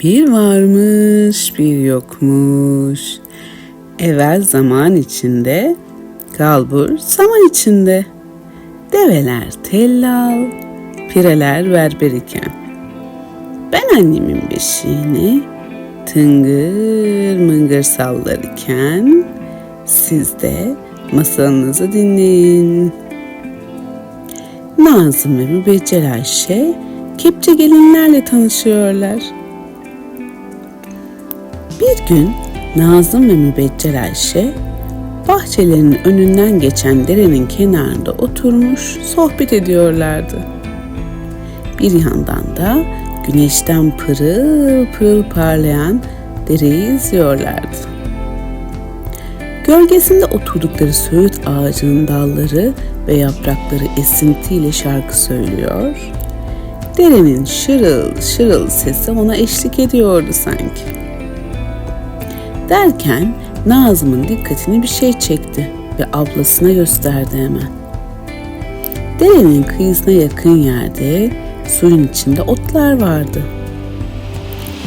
Bir varmış bir yokmuş. Evvel zaman içinde, kalbur zaman içinde. Develer tellal, pireler berber iken. Ben annemin beşiğini tıngır mıngır sallarken siz de masalınızı dinleyin. Nazım ve Mübeccel Ayşe kepçe gelinlerle tanışıyorlar. Bir gün Nazım ve Mübeccel Ayşe bahçelerinin önünden geçen derenin kenarında oturmuş sohbet ediyorlardı. Bir yandan da güneşten pırıl pırıl parlayan dereyi izliyorlardı. Gölgesinde oturdukları söğüt ağacının dalları ve yaprakları esintiyle şarkı söylüyor. Derenin şırıl şırıl sesi ona eşlik ediyordu sanki. Derken Nazım'ın dikkatini bir şey çekti ve ablasına gösterdi hemen. Derenin kıyısına yakın yerde suyun içinde otlar vardı.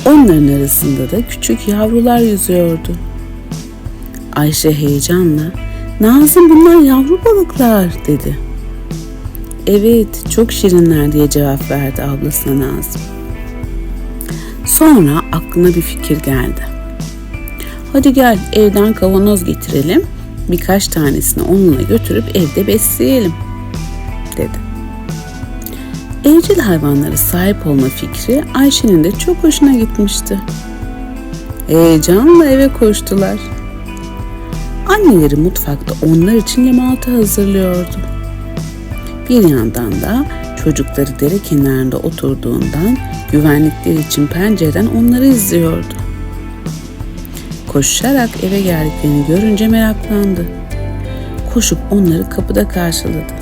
Onların arasında da küçük yavrular yüzüyordu. Ayşe heyecanla Nazım bunlar yavru balıklar dedi. Evet çok şirinler diye cevap verdi ablasına Nazım. Sonra aklına bir fikir geldi. Hadi gel evden kavanoz getirelim. Birkaç tanesini onunla götürüp evde besleyelim dedi. Evcil hayvanlara sahip olma fikri Ayşe'nin de çok hoşuna gitmişti. Heyecanla eve koştular. Anneleri mutfakta onlar için limonata hazırlıyordu. Bir yandan da çocukları dere kenarında oturduğundan güvenlikleri için pencereden onları izliyordu koşarak eve geldiklerini görünce meraklandı. Koşup onları kapıda karşıladı.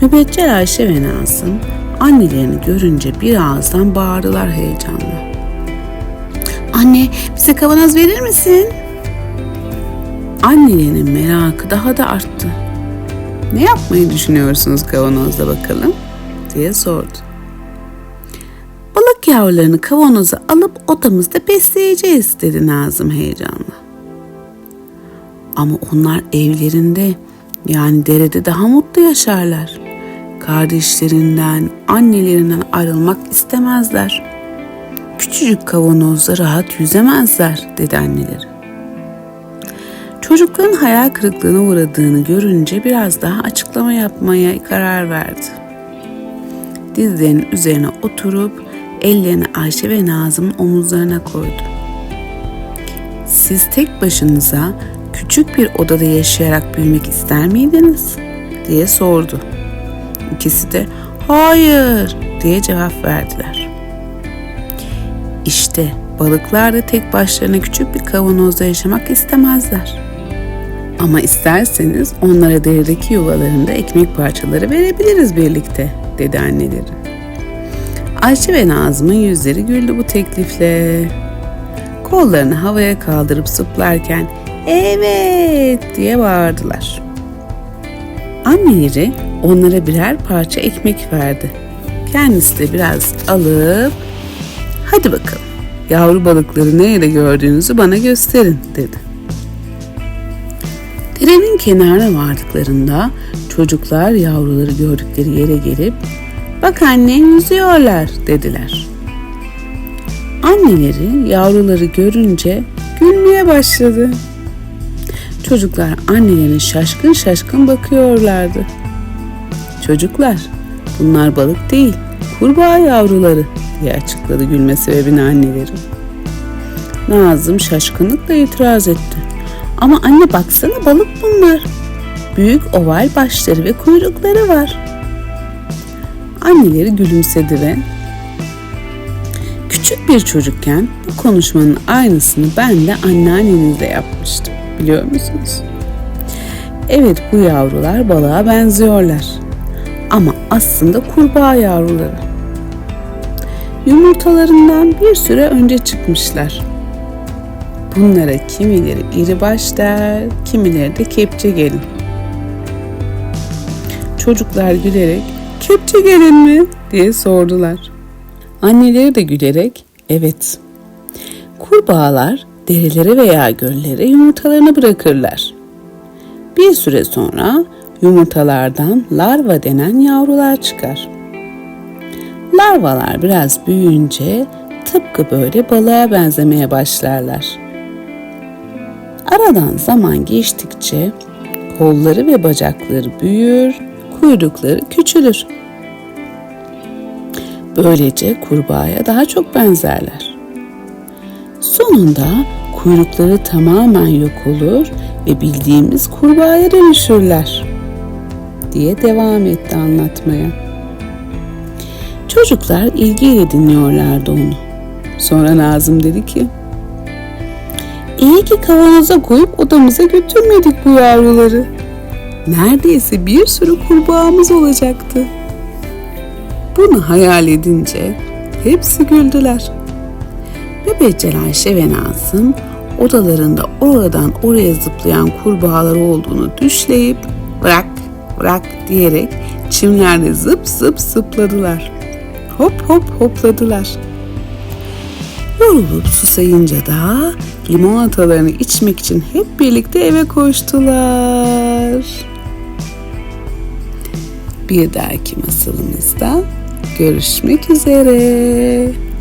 Mübeccel Ayşe ve Nazım annelerini görünce bir ağızdan bağırdılar heyecanla. Anne bize kavanoz verir misin? Annelerinin merakı daha da arttı. Ne yapmayı düşünüyorsunuz kavanozda bakalım diye sordu yavrularını kavanoza alıp odamızda besleyeceğiz dedi Nazım heyecanla. Ama onlar evlerinde yani derede daha mutlu yaşarlar. Kardeşlerinden, annelerinden ayrılmak istemezler. Küçücük kavanozda rahat yüzemezler dedi anneleri. Çocukların hayal kırıklığına uğradığını görünce biraz daha açıklama yapmaya karar verdi. Dizlerinin üzerine oturup ellerini Ayşe ve Nazım'ın omuzlarına koydu. Siz tek başınıza küçük bir odada yaşayarak büyümek ister miydiniz? diye sordu. İkisi de hayır diye cevap verdiler. İşte balıklar da tek başlarına küçük bir kavanozda yaşamak istemezler. Ama isterseniz onlara deredeki yuvalarında ekmek parçaları verebiliriz birlikte dedi anneleri. Ayşe ve Nazım'ın yüzleri güldü bu teklifle. Kollarını havaya kaldırıp zıplarken evet diye bağırdılar. Anneleri onlara birer parça ekmek verdi. Kendisi de biraz alıp hadi bakalım yavru balıkları nerede gördüğünüzü bana gösterin dedi. Derenin kenarına vardıklarında çocuklar yavruları gördükleri yere gelip Bak anne yüzüyorlar dediler. Anneleri yavruları görünce gülmeye başladı. Çocuklar annelerine şaşkın şaşkın bakıyorlardı. Çocuklar bunlar balık değil kurbağa yavruları diye açıkladı gülme sebebini anneleri. Nazım şaşkınlıkla itiraz etti. Ama anne baksana balık bunlar. Büyük oval başları ve kuyrukları var. Anneleri gülümsedi ve küçük bir çocukken bu konuşmanın aynısını ben de anneannenizle yapmıştım. Biliyor musunuz? Evet bu yavrular balığa benziyorlar. Ama aslında kurbağa yavruları. Yumurtalarından bir süre önce çıkmışlar. Bunlara kimileri iri baş der, kimileri de kepçe gelin. Çocuklar gülerek kepçe gelin mi diye sordular. Anneleri de gülerek evet. Kurbağalar derelere veya göllere yumurtalarını bırakırlar. Bir süre sonra yumurtalardan larva denen yavrular çıkar. Larvalar biraz büyüyünce tıpkı böyle balığa benzemeye başlarlar. Aradan zaman geçtikçe kolları ve bacakları büyür, kuyrukları küçülür. Böylece kurbağaya daha çok benzerler. Sonunda kuyrukları tamamen yok olur ve bildiğimiz kurbağaya dönüşürler diye devam etti anlatmaya. Çocuklar ilgiyle dinliyorlardı onu. Sonra Nazım dedi ki, İyi ki kavanoza koyup odamıza götürmedik bu yavruları. Neredeyse bir sürü kurbağamız olacaktı. Bunu hayal edince hepsi güldüler. Bebekçel Ayşe ve Nazım odalarında oradan oraya zıplayan kurbağalar olduğunu düşleyip bırak bırak diyerek çimlerde zıp zıp zıpladılar. Hop hop hopladılar. Yorulup susayınca da limonatalarını içmek için hep birlikte eve koştular. Bir dahaki masalımızda görüşmek üzere.